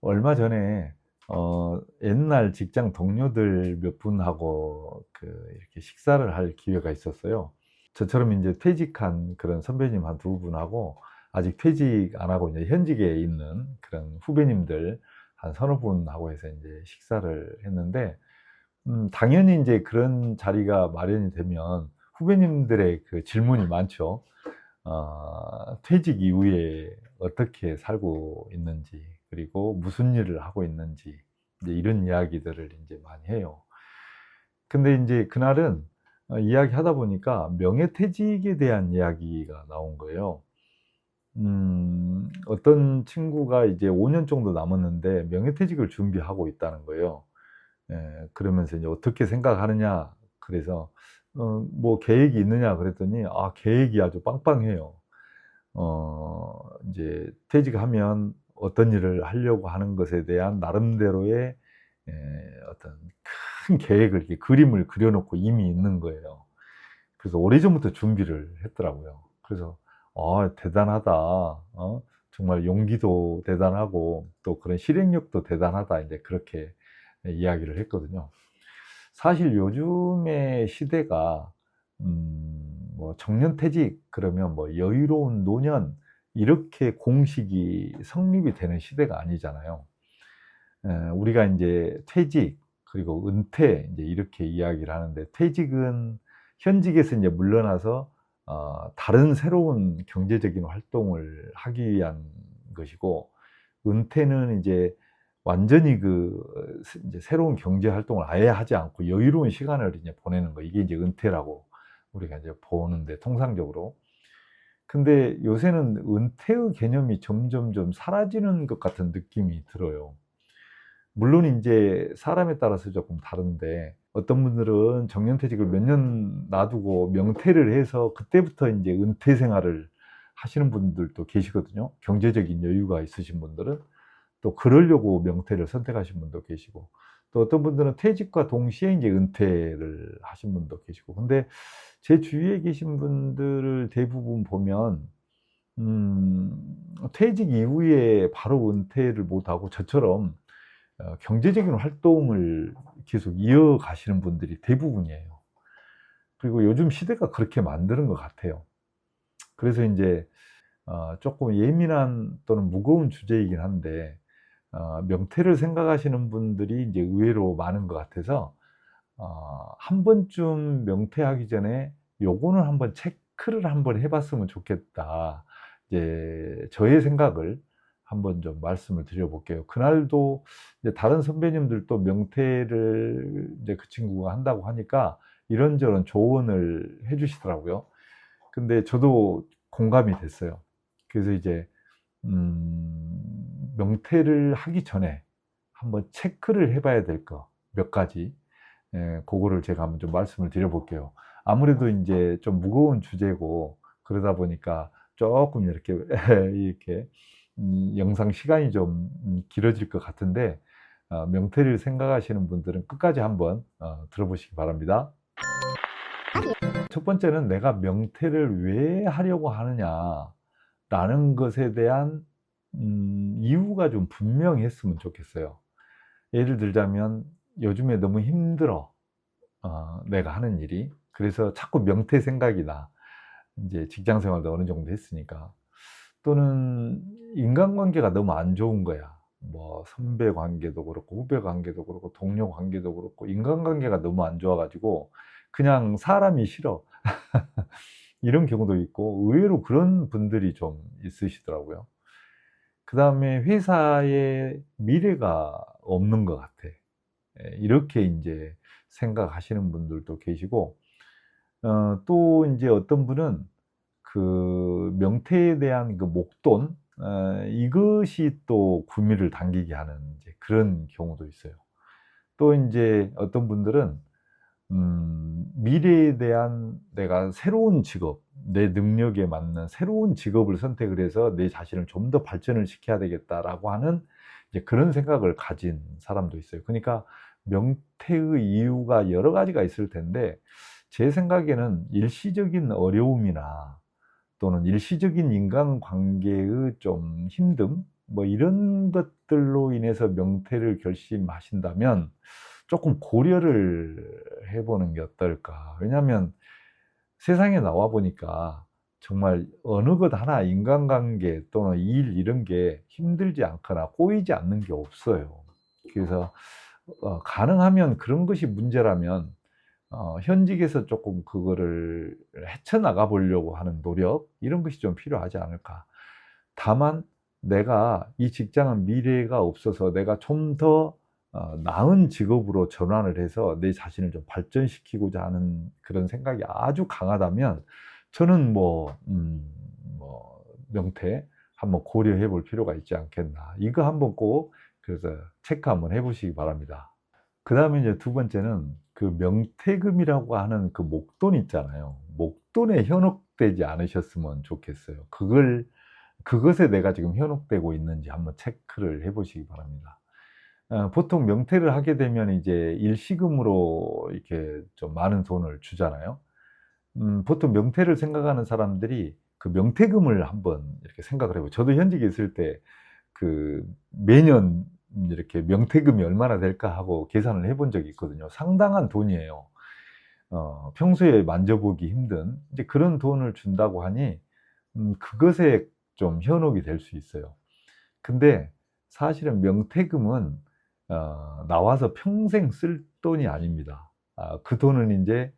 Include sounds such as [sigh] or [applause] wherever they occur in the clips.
얼마 전에 어, 옛날 직장 동료들 몇 분하고 그 이렇게 식사를 할 기회가 있었어요. 저처럼 이제 퇴직한 그런 선배님 한 두 분하고 아직 퇴직 안 하고 이제 현직에 있는 그런 후배님들 한 서너 분하고 해서 이제 식사를 했는데 음, 당연히 이제 그런 자리가 마련이 되면 후배님들의 그 질문이 많죠. 어, 퇴직 이후에 어떻게 살고 있는지, 그리고 무슨 일을 하고 있는지, 이제 이런 이야기들을 이제 많이 해요. 근데 이제 그날은 어, 이야기 하다 보니까 명예퇴직에 대한 이야기가 나온 거예요. 음, 어떤 친구가 이제 5년 정도 남았는데 명예퇴직을 준비하고 있다는 거예요. 예, 그러면서 이제 어떻게 생각하느냐. 그래서, 어, 뭐 계획이 있느냐 그랬더니, 아, 계획이 아주 빵빵해요. 어, 이제 퇴직하면 어떤 일을 하려고 하는 것에 대한 나름대로의 예, 어떤 큰 계획을 이렇게 그림을 그려놓고 이미 있는 거예요. 그래서 오래전부터 준비를 했더라고요. 그래서 아, 대단하다. 어? 정말 용기도 대단하고 또 그런 실행력도 대단하다. 이제 그렇게 이야기를 했거든요. 사실 요즘의 시대가 음, 뭐 정년퇴직 그러면 뭐 여유로운 노년 이렇게 공식이 성립이 되는 시대가 아니잖아요. 에, 우리가 이제 퇴직 그리고 은퇴 이제 이렇게 이야기를 하는데 퇴직은 현직에서 이제 물러나서 어, 다른 새로운 경제적인 활동을 하기 위한 것이고 은퇴는 이제 완전히 그 이제 새로운 경제 활동을 아예 하지 않고 여유로운 시간을 이제 보내는 거 이게 이제 은퇴라고 우리가 이제 보는데 통상적으로 근데 요새는 은퇴의 개념이 점점 좀 사라지는 것 같은 느낌이 들어요. 물론 이제 사람에 따라서 조금 다른데 어떤 분들은 정년퇴직을 몇 년 놔두고 명퇴를 해서 그때부터 이제 은퇴 생활을 하시는 분들도 계시거든요. 경제적인 여유가 있으신 분들은 또 그러려고 명퇴를 선택하신 분도 계시고 또 어떤 분들은 퇴직과 동시에 이제 은퇴를 하신 분도 계시고 근데 제 주위에 계신 분들을 대부분 보면 음, 퇴직 이후에 바로 은퇴를 못하고 저처럼 어, 경제적인 활동을 계속 이어가시는 분들이 대부분이에요. 그리고 요즘 시대가 그렇게 만드는 것 같아요. 그래서 이제 어, 조금 예민한 또는 무거운 주제이긴 한데 어, 명태를 생각하시는 분들이 이제 의외로 많은 것 같아서 어, 한 번쯤 명퇴하기 전에 요거는 한번 체크를 한번 해봤으면 좋겠다. 이제 저의 생각을 한번 좀 말씀을 드려볼게요. 그날도 이제 다른 선배님들도 명퇴를 이제 그 친구가 한다고 하니까 이런저런 조언을 해주시더라고요. 근데 저도 공감이 됐어요. 그래서 이제 음, 명퇴를 하기 전에 한번 체크를 해봐야 될 거 몇 가지 예, 그거를 제가 한번 좀 말씀을 드려볼게요. 아무래도 이제 좀 무거운 주제고 그러다 보니까 조금 이렇게 [laughs] 이렇게 음, 영상 시간이 좀 음, 길어질 것 같은데 어, 명태를 생각하시는 분들은 끝까지 한번 어, 들어보시기 바랍니다. 첫 번째는 내가 명태를 왜 하려고 하느냐라는 것에 대한 음, 이유가 좀 분명했으면 좋겠어요. 예를 들자면 요즘에 너무 힘들어. 어, 내가 하는 일이. 그래서 자꾸 명태 생각이 나. 이제 직장 생활도 어느 정도 했으니까. 또는 인간관계가 너무 안 좋은 거야. 뭐 선배 관계도 그렇고 후배 관계도 그렇고 동료 관계도 그렇고 인간관계가 너무 안 좋아가지고 그냥 사람이 싫어. [laughs] 이런 경우도 있고 의외로 그런 분들이 좀 있으시더라고요. 그 다음에 회사에 미래가 없는 것 같아. 예, 이렇게 이제 생각하시는 분들도 계시고, 어, 또 이제 어떤 분은 그 명태에 대한 그 목돈, 어, 이것이 또 구미를 당기게 하는 이제 그런 경우도 있어요. 또 이제 어떤 분들은 음, 미래에 대한 내가 새로운 직업, 내 능력에 맞는 새로운 직업을 선택을 해서 내 자신을 좀 더 발전을 시켜야 되겠다라고 하는 이제 그런 생각을 가진 사람도 있어요. 그러니까 명태의 이유가 여러 가지가 있을 텐데 제 생각에는 일시적인 어려움이나 또는 일시적인 인간관계의 좀 힘듦 뭐 이런 것들로 인해서 명퇴를 결심하신다면 조금 고려를 해보는 게 어떨까. 왜냐하면 세상에 나와 보니까 정말 어느 것 하나 인간관계 또는 일 이런 게 힘들지 않거나 꼬이지 않는 게 없어요. 그래서 어, 가능하면 그런 것이 문제라면 어, 현직에서 조금 그거를 헤쳐나가 보려고 하는 노력 이런 것이 좀 필요하지 않을까. 다만 내가 이 직장은 미래가 없어서 내가 좀더 어, 나은 직업으로 전환을 해서 내 자신을 좀 발전시키고자 하는 그런 생각이 아주 강하다면 저는 뭐, 음, 뭐 명태 한번 고려해 볼 필요가 있지 않겠나. 이거 한번 꼭 그래서 체크 한번 해보시기 바랍니다. 그 다음에 이제 두 번째는 그 명태금이라고 하는 그 목돈 있잖아요. 목돈에 현혹되지 않으셨으면 좋겠어요. 그걸, 그것에 내가 지금 현혹되고 있는지 한번 체크를 해보시기 바랍니다. 어, 보통 명태를 하게 되면 이제 일시금으로 이렇게 좀 많은 돈을 주잖아요. 음, 보통 명태를 생각하는 사람들이 그 명태금을 한번 이렇게 생각을 해보요 저도 현직에 있을 때 그 매년 이렇게 명태금이 얼마나 될까 하고 계산을 해본 적이 있거든요. 상당한 돈이에요. 어, 평소에 만져보기 힘든 이제 그런 돈을 준다고 하니 음, 그것에 좀 현혹이 될 수 있어요. 근데 사실은 명태금은 어, 나와서 평생 쓸 돈이 아닙니다. 아, 그 돈은 이제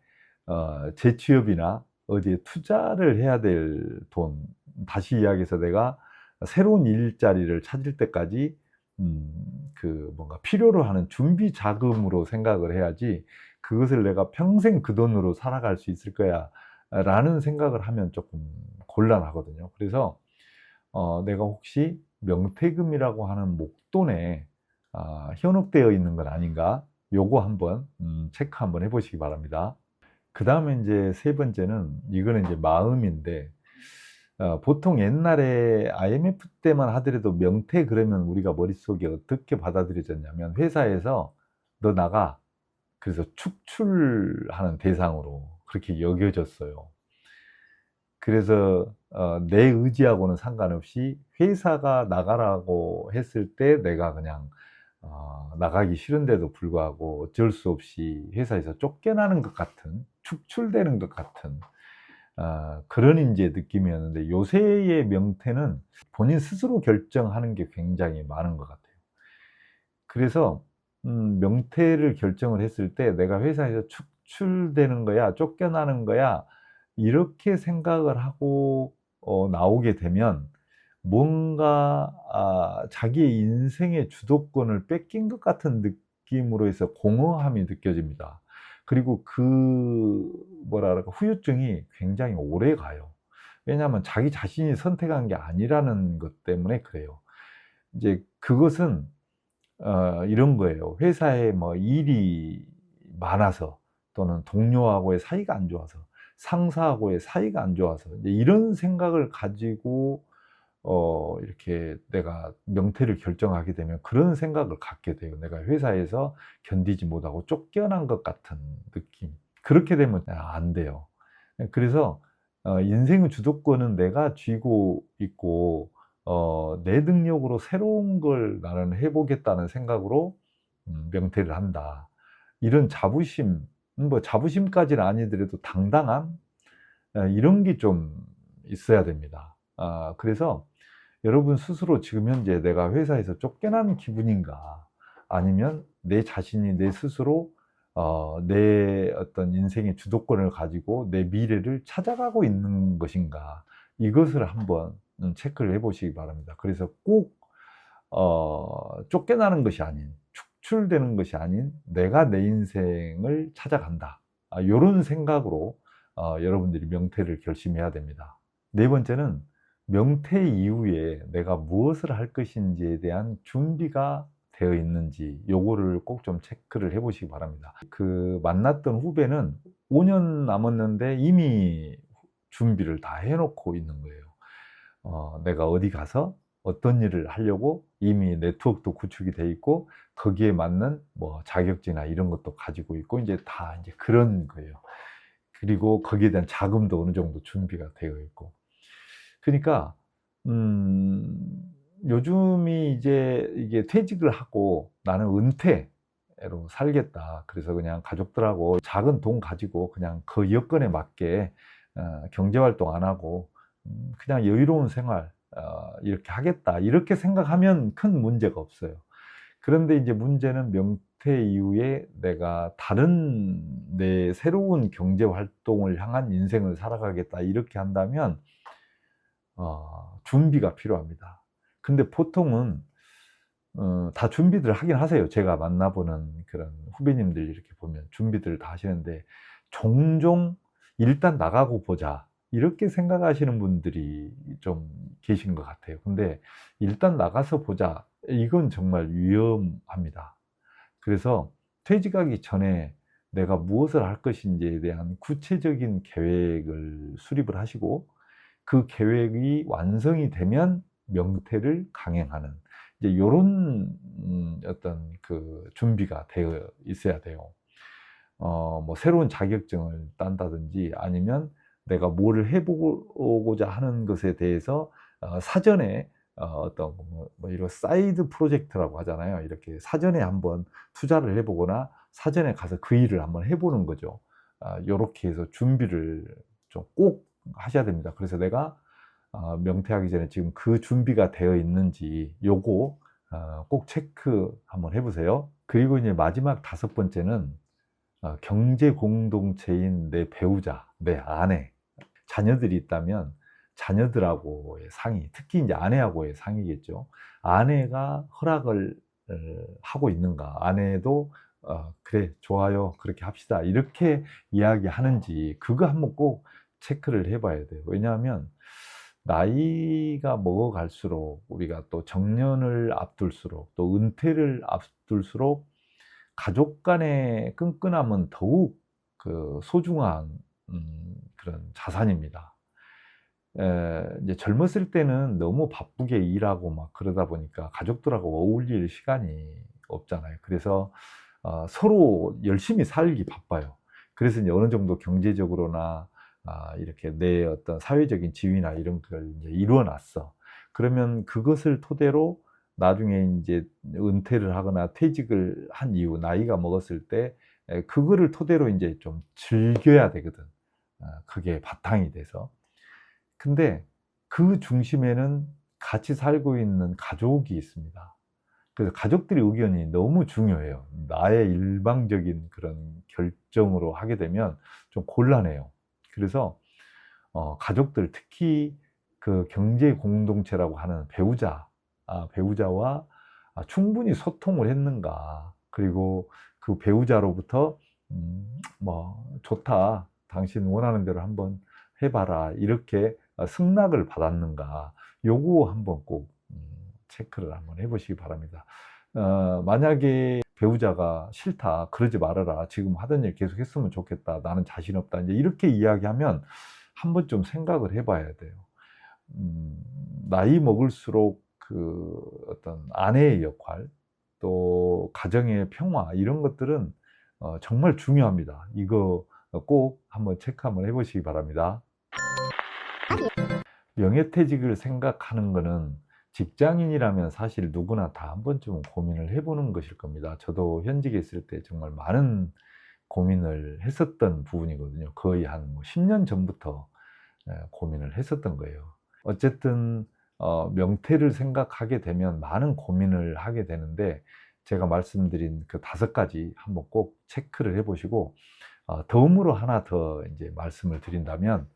어, 재취업이나 어디에 투자를 해야 될 돈, 다시 이야기해서 내가 새로운 일자리를 찾을 때까지 음, 그 뭔가 필요로 하는 준비 자금으로 생각을 해야지 그것을 내가 평생 그 돈으로 살아갈 수 있을 거야 라는 생각을 하면 조금 곤란하거든요. 그래서 어, 내가 혹시 명태금이라고 하는 목돈에 아, 현혹되어 있는 건 아닌가? 요거 한번 음, 체크 한번 해보시기 바랍니다. 그 다음에 이제 세 번째는 이거는 이제 마음인데 어, 보통 옛날에 IMF 때만 하더라도 명태 그러면 우리가 머릿속에 어떻게 받아들여졌냐면 회사에서 너 나가 그래서 축출하는 대상으로 그렇게 여겨졌어요. 그래서 어, 내 의지하고는 상관없이 회사가 나가라고 했을 때 내가 그냥 어, 나가기 싫은데도 불구하고 어쩔 수 없이 회사에서 쫓겨나는 것 같은 축출되는 것 같은 어, 그런 이제 느낌이었는데 요새의 명태는 본인 스스로 결정하는 게 굉장히 많은 것 같아요. 그래서 음, 명태를 결정을 했을 때 내가 회사에서 축출되는 거야, 쫓겨나는 거야 이렇게 생각을 하고 어, 나오게 되면 뭔가 아, 자기의 인생의 주도권을 뺏긴 것 같은 느낌으로 해서 공허함이 느껴집니다. 그리고 그 뭐라 그럴까 후유증이 굉장히 오래 가요. 왜냐하면 자기 자신이 선택한 게 아니라는 것 때문에 그래요. 이제 그것은 어, 이런 거예요. 회사에 뭐 일이 많아서 또는 동료하고의 사이가 안 좋아서 상사하고의 사이가 안 좋아서 이런 생각을 가지고 어, 이렇게 내가 명태를 결정하게 되면 그런 생각을 갖게 돼요. 내가 회사에서 견디지 못하고 쫓겨난 것 같은 느낌. 그렇게 되면 안 돼요. 그래서 어, 인생의 주도권은 내가 쥐고 있고 어, 내 능력으로 새로운 걸 나는 해보겠다는 생각으로 음, 명태를 한다. 이런 자부심, 뭐 자부심까지는 아니더라도 당당함 어, 이런 게 좀 있어야 됩니다. 아, 그래서 여러분 스스로 지금 현재 내가 회사에서 쫓겨난 기분인가 아니면 내 자신이 내 스스로 어, 내 어떤 인생의 주도권을 가지고 내 미래를 찾아가고 있는 것인가 이것을 한번 체크를 해보시기 바랍니다. 그래서 꼭 어, 쫓겨나는 것이 아닌 축출되는 것이 아닌 내가 내 인생을 찾아간다. 아, 이런 생각으로 어, 여러분들이 명태를 결심해야 됩니다. 네 번째는 명태 이후에 내가 무엇을 할 것인지에 대한 준비가 되어 있는지 요거를 꼭 좀 체크를 해 보시기 바랍니다. 그 만났던 후배는 5년 남았는데 이미 준비를 다 해놓고 있는 거예요. 어, 내가 어디 가서 어떤 일을 하려고 이미 네트워크도 구축이 돼 있고 거기에 맞는 뭐 자격증이나 이런 것도 가지고 있고 이제 다 이제 그런 거예요. 그리고 거기에 대한 자금도 어느 정도 준비가 되어 있고 그러니까 음, 요즘이 이제 이게 퇴직을 하고 나는 은퇴로 살겠다. 그래서 그냥 가족들하고 작은 돈 가지고 그냥 그 여건에 맞게 어, 경제활동 안 하고 음, 그냥 여유로운 생활 어, 이렇게 하겠다. 이렇게 생각하면 큰 문제가 없어요. 그런데 이제 문제는 명퇴 이후에 내가 다른 내 새로운 경제 활동을 향한 인생을 살아가겠다. 이렇게 한다면 어, 준비가 필요합니다. 근데 보통은 어, 다 준비들 하긴 하세요. 제가 만나보는 그런 후배님들 이렇게 보면 준비들 다 하시는데 종종 일단 나가고 보자. 이렇게 생각하시는 분들이 좀 계신 것 같아요. 근데 일단 나가서 보자. 이건 정말 위험합니다. 그래서 퇴직하기 전에 내가 무엇을 할 것인지에 대한 구체적인 계획을 수립을 하시고 그 계획이 완성이 되면 명태를 강행하는 이제 이런 음, 어떤 그 준비가 되어 있어야 돼요. 어, 뭐 새로운 자격증을 딴다든지 아니면 내가 뭐를 해보고자 하는 것에 대해서 어, 사전에 어, 어떤 뭐, 뭐 이런 사이드 프로젝트라고 하잖아요. 이렇게 사전에 한번 투자를 해보거나 사전에 가서 그 일을 한번 해보는 거죠. 아, 이렇게 해서 준비를 좀 꼭 하셔야 됩니다. 그래서 내가 어, 명퇴하기 전에 지금 그 준비가 되어 있는지 요거 어, 꼭 체크 한번 해보세요. 그리고 이제 마지막 다섯 번째는 어, 경제 공동체인 내 배우자, 내 아내, 자녀들이 있다면 자녀들하고의 상의, 특히 이제 아내하고의 상의겠죠. 아내가 허락을 어, 하고 있는가, 아내도 어, 그래 좋아요 그렇게 합시다 이렇게 이야기하는지 그거 한번 꼭 체크를 해봐야 돼요. 왜냐하면 나이가 먹어갈수록 우리가 또 정년을 앞둘수록 또 은퇴를 앞둘수록 가족 간의 끈끈함은 더욱 그 소중한 음, 그런 자산입니다. 에, 이제 젊었을 때는 너무 바쁘게 일하고 막 그러다 보니까 가족들하고 어울릴 시간이 없잖아요. 그래서 어, 서로 열심히 살기 바빠요. 그래서 이제 어느 정도 경제적으로나 아, 이렇게 내 어떤 사회적인 지위나 이런 걸 이제 이루어 놨어. 그러면 그것을 토대로 나중에 이제 은퇴를 하거나 퇴직을 한 이후 나이가 먹었을 때 에, 그거를 토대로 이제 좀 즐겨야 되거든. 아, 그게 바탕이 돼서. 근데 그 중심에는 같이 살고 있는 가족이 있습니다. 그래서 가족들의 의견이 너무 중요해요. 나의 일방적인 그런 결정으로 하게 되면 좀 곤란해요. 그래서 어, 가족들 특히 그 경제 공동체라고 하는 배우자, 아, 배우자와 아, 충분히 소통을 했는가. 그리고 그 배우자로부터 음, 뭐 좋다. 당신 원하는 대로 한번 해봐라. 이렇게 승낙을 받았는가. 요거 한번 꼭 음, 체크를 한번 해보시기 바랍니다. 어, 만약에 배우자가 싫다, 그러지 말아라, 지금 하던 일 계속 했으면 좋겠다, 나는 자신 없다, 이제 이렇게 이야기하면 한번 좀 생각을 해봐야 돼요. 음, 나이 먹을수록 그 어떤 아내의 역할, 또 가정의 평화, 이런 것들은 어, 정말 중요합니다. 이거 꼭 한번 체크 한번 해보시기 바랍니다. 명예퇴직을 생각하는 것은 직장인이라면 사실 누구나 다 한 번쯤은 고민을 해보는 것일 겁니다. 저도 현직에 있을 때 정말 많은 고민을 했었던 부분이거든요. 거의 한 10년 뭐 전부터 예, 고민을 했었던 거예요. 어쨌든 어, 명태를 생각하게 되면 많은 고민을 하게 되는데 제가 말씀드린 그 다섯 가지 한번 꼭 체크를 해보시고 어, 덤으로 하나 더 이제 말씀을 드린다면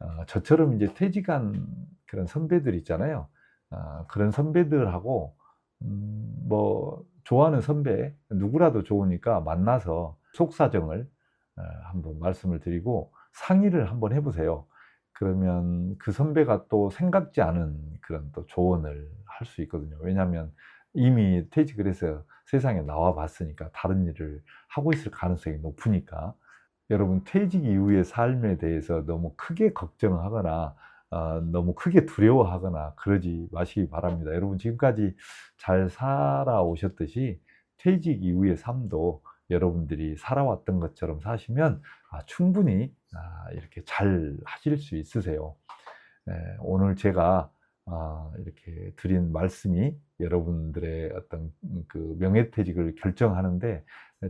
어, 저처럼 이제 퇴직한 그런 선배들 있잖아요. 어, 그런 선배들하고 음, 뭐 좋아하는 선배 누구라도 좋으니까 만나서 속사정을 어, 한번 말씀을 드리고 상의를 한번 해보세요. 그러면 그 선배가 또 생각지 않은 그런 또 조언을 할 수 있거든요. 왜냐하면 이미 퇴직을 해서 세상에 나와 봤으니까 다른 일을 하고 있을 가능성이 높으니까 여러분 퇴직 이후의 삶에 대해서 너무 크게 걱정하거나 어, 아, 너무 크게 두려워하거나 그러지 마시기 바랍니다. 여러분 지금까지 잘 살아오셨듯이 퇴직 이후의 삶도 여러분들이 살아왔던 것처럼 사시면 아, 충분히 아, 이렇게 잘 하실 수 있으세요. 네, 오늘 제가 이렇게 드린 말씀이 여러분들의 어떤 그 명예퇴직을 결정하는데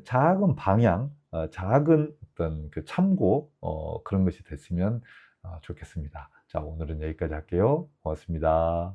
작은 방향, 어, 작은 어떤 그 참고 어, 그런 것이 됐으면 어, 좋겠습니다. 자, 오늘은 여기까지 할게요. 고맙습니다.